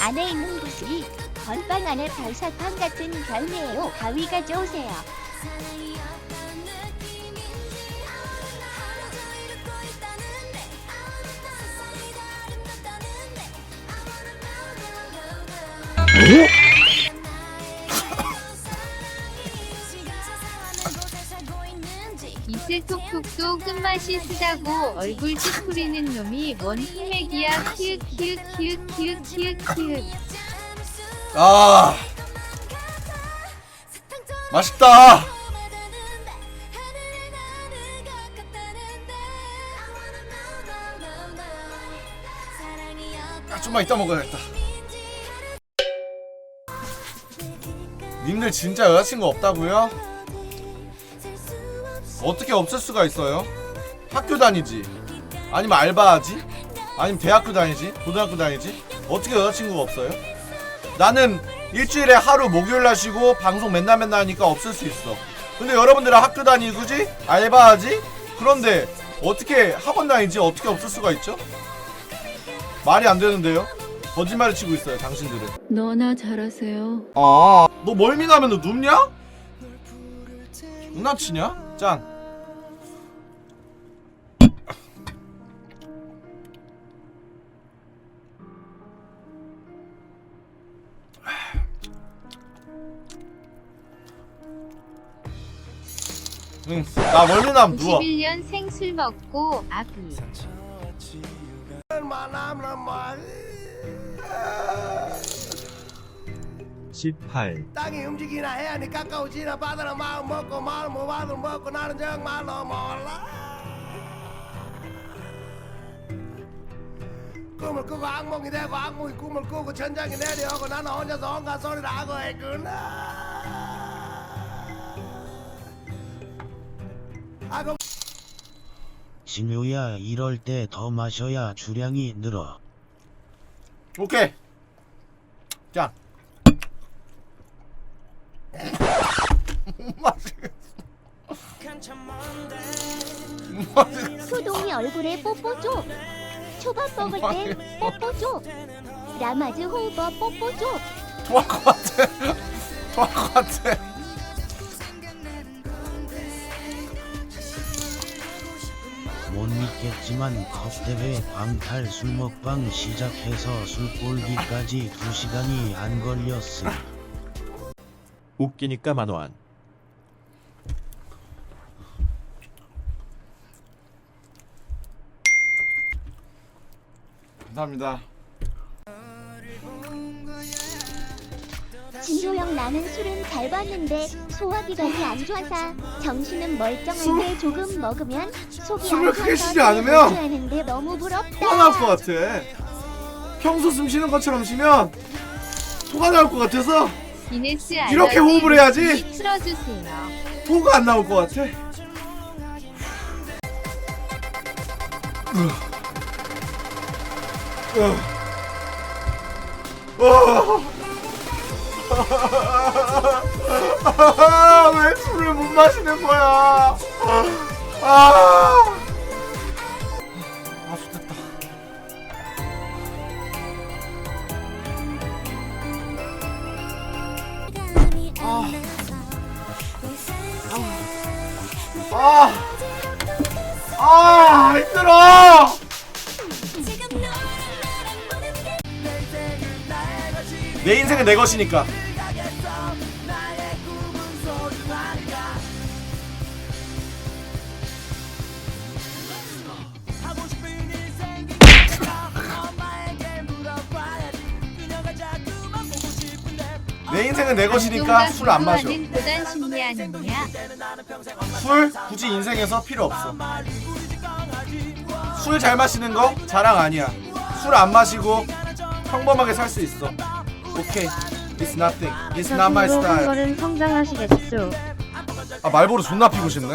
안에 있는 곳이 건빵 안에 별사탕 같은 별미에요. 가위 가져오세요. 오? 이슬 톡톡도 끝맛이 쓰다고 얼굴 찌푸리는 놈이 뭔 흑맥이야? 키읔 키읔 키읔 키읔 키읔 키읔 아. 맛있다. 아, 좀만 이따 먹어야겠다. 님들 진짜 여자친구 없다고요? 어떻게 없을 수가 있어요? 학교 다니지 아니면 알바하지 아니면 대학교 다니지 고등학교 다니지 어떻게 여자친구가 없어요? 나는 일주일에 하루 목요일날 쉬고 방송 맨날 맨날 하니까 없을 수 있어. 근데 여러분들은 학교 다니지? 알바하지? 그런데 어떻게 학원 다니지? 어떻게 없을 수가 있죠? 말이 안 되는데요? 거짓말을 치고 있어요, 당신들은. 너나 잘하세요 아, 너 멀미나면 너 눕냐? 장난치냐? 짠. 응, 나 멀미나면 누워. 91년 생술 먹고 아기. 18 땅이 움직이나 해안이 가까워지나 바다나 마음 먹고 마음 못 받으면 먹고 나는 정말로 몰라. 꿈을 꾸고 악몽이 되고 악몽이 꿈을 꾸고 천장이 내려오고 나는 혼자서 온갖 소리를 하고 있구나 진우야 이럴 때 더 마셔야 주량이 늘어. 오케이. 못 마시겠어. 마시겠어. 소동이 얼굴에 뽀뽀 줘. 초밥 먹을 땐 뽀뽀 줘. 라마즈 호흡어 뽀뽀 줘. 좋아할 것 같아. 좋아할 것 같아. 못 믿겠지만 컵대회 방탈 술 먹방 시작해서 술 꼴기까지 2시간이 안 걸렸음. 웃기니까 만원 감사합니다. 진효영 나는 술은 잘 봤는데 소화기관이 안 좋아서 정신은 멀쩡한데 조금 먹으면 속이 술을 안 크게 좋아서 쉬지 않으면 하는데 너무 부럽다. 토가 나올 것 같아. 평소 숨 쉬는 것처럼 쉬면 토가 나올 것 같아서 이렇게 호흡을 해야지. 틀어주세요 토가 안 나올 것 같아. 아, 왜 술을 못 마시는 거야? 아, 아, 좋겠다. 아, 아, 힘들어. 내 인생은 내 것이니까. 내 인생은 내 것이니까 술 안 마셔. 술 굳이 인생에서 필요 없어. 술 잘 마시는 거 자랑 아니야. 술 안 마시고 평범하게 살 수 있어. 오케이. It's nothing. It's not my style. 거는 성장하시겠죠. 아 말보로 존나 피고 싶네.